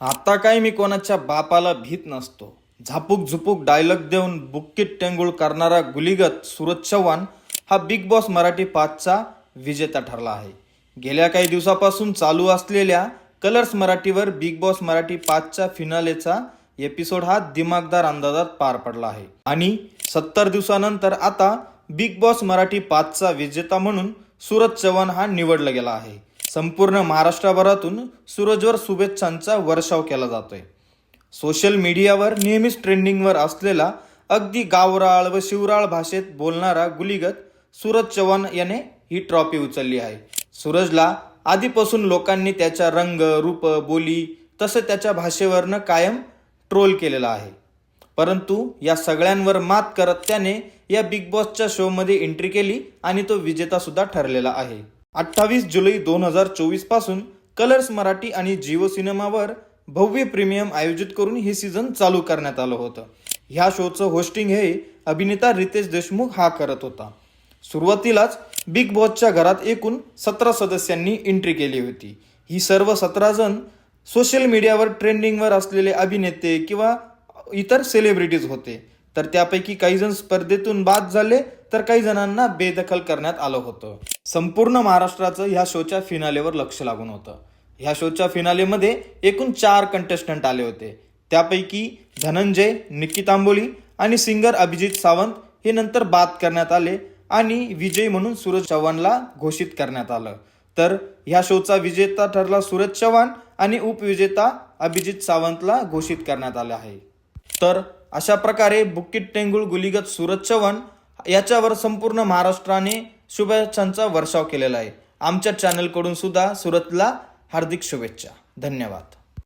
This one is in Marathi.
आता काय मी कोणाच्या बापाला भीत नसतो. झापूक झुपूक डायलॉग देऊन बुक्कीत टेंगुळ करणारा गुलीगत सुरज चव्हाण हा बिग बॉस मराठी पाचचा विजेता ठरला आहे. गेल्या काही दिवसापासून चालू असलेल्या कलर्स मराठीवर बिग बॉस मराठी पाचच्या फिनालेचा एपिसोड हा दिमागदार अंदाजात पार पडला आहे. आणि सत्तर दिवसानंतर आता बिग बॉस मराठी पाचचा विजेता म्हणून सूरज चव्हाण हा निवडला गेला आहे. संपूर्ण महाराष्ट्रभरातून सूरजवर शुभेच्छांचा वर्षाव केला जातोय. सोशल मीडियावर नेहमीच ट्रेंडिंगवर असलेला अगदी गावराळ व शिवराळ भाषेत बोलणारा गुलीगत सूरज चव्हाण याने ही ट्रॉफी उचलली आहे. सूरजला आधीपासून लोकांनी त्याच्या रंग रूप बोली तसं त्याच्या भाषेवरनं कायम ट्रोल केलेला आहे. परंतु या सगळ्यांवर मात करत त्याने या बिग बॉसच्या शोमध्ये एंट्री केली आणि तो विजेतासुद्धा ठरलेला आहे. अठ्ठावीस जुलै दोन हजार चोवीसपासून कलर्स मराठी आणि जिओ सिनेमावर भव्य प्रीमियम आयोजित करून हे सीझन चालू करण्यात आलं होतं. ह्या शोचं होस्टिंग हे अभिनेता रितेश देशमुख हा करत होता. सुरुवातीलाच बिग बॉसच्या घरात एकूण सतरा सदस्यांनी एंट्री केली होती. ही सर्व सतरा जण सोशल मीडियावर ट्रेंडिंगवर असलेले अभिनेते किंवा इतर सेलिब्रिटीज होते. तर त्यापैकी काही जण स्पर्धेतून बाद झाले तर काही जणांना बेदखल करण्यात आलं होतं. संपूर्ण महाराष्ट्राचं ह्या शोच्या फिनालेवर लक्ष लागून होतं. ह्या शोच्या फिनालेमध्ये एकूण चार कंटेस्टंट आले होते. त्यापैकी धनंजय निक्की तांबोली आणि सिंगर अभिजित सावंत हे नंतर बाद करण्यात आले आणि विजय म्हणून सूरज चव्हाणला घोषित करण्यात आलं. तर ह्या शोचा विजेता ठरला सूरज चव्हाण आणि उपविजेता अभिजित सावंतला घोषित करण्यात आला आहे. तर अशा प्रकारे बुक्कीट टेंगुळ गुलीगत सूरज चव्हाण याच्यावर संपूर्ण महाराष्ट्राने शुभेच्छांचा वर्षाव केलेला आहे. आमच्या चॅनलकडून सुद्धा सुरतला हार्दिक शुभेच्छा. धन्यवाद.